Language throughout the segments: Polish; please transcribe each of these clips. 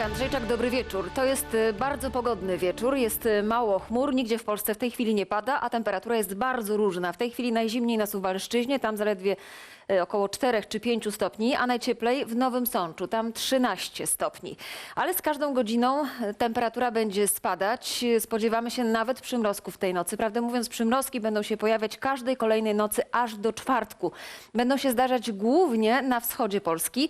Monika Andrzejczak, dobry wieczór. To jest e, bardzo pogodny wieczór, jest e, mało chmur, nigdzie w Polsce w tej chwili nie pada, a temperatura jest bardzo różna. W tej chwili najzimniej na Suwalszczyźnie, tam zaledwie e, około 4 czy 5 stopni, a najcieplej w Nowym Sączu, tam 13 stopni. Ale z każdą godziną temperatura będzie spadać. Spodziewamy się nawet przymrozków tej nocy. Prawdę mówiąc, przymrozki będą się pojawiać każdej kolejnej nocy aż do czwartku. Będą się zdarzać głównie na wschodzie Polski.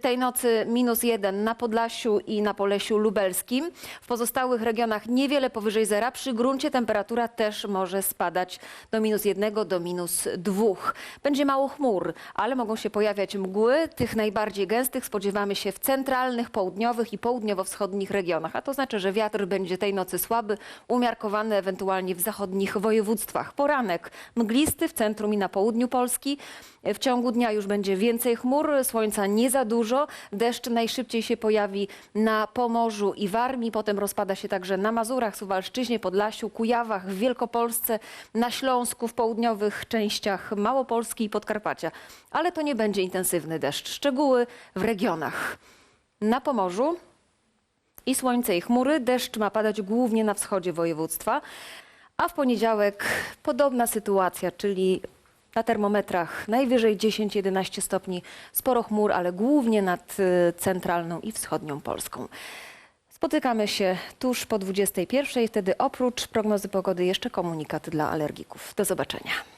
Tej nocy minus jeden na Podlasiu na Polesiu Lubelskim. W pozostałych regionach niewiele powyżej zera. Przy gruncie temperatura też może spadać do minus jednego, do minus dwóch. Będzie mało chmur, ale mogą się pojawiać mgły. Tych najbardziej gęstych spodziewamy się w centralnych, południowych i południowo-wschodnich regionach. A to znaczy, że wiatr będzie tej nocy słaby, umiarkowany ewentualnie w zachodnich województwach. Poranek mglisty w centrum i na południu Polski. W ciągu dnia już będzie więcej chmur, słońca nie za dużo. Deszcz najszybciej się pojawi na Pomorzu i Warmii, potem rozpada się także na Mazurach, Suwalszczyźnie, Podlasiu, Kujawach, w Wielkopolsce, na Śląsku, w południowych częściach Małopolski i Podkarpacia. Ale to nie będzie intensywny deszcz. Szczegóły w regionach. Na Pomorzu i słońce i chmury. Deszcz ma padać głównie na wschodzie województwa. A w poniedziałek podobna sytuacja, czyli na termometrach najwyżej 10-11 stopni, sporo chmur, ale głównie nad y, centralną i wschodnią Polską. Spotykamy się tuż po 21. Wtedy oprócz prognozy pogody jeszcze komunikat dla alergików. Do zobaczenia.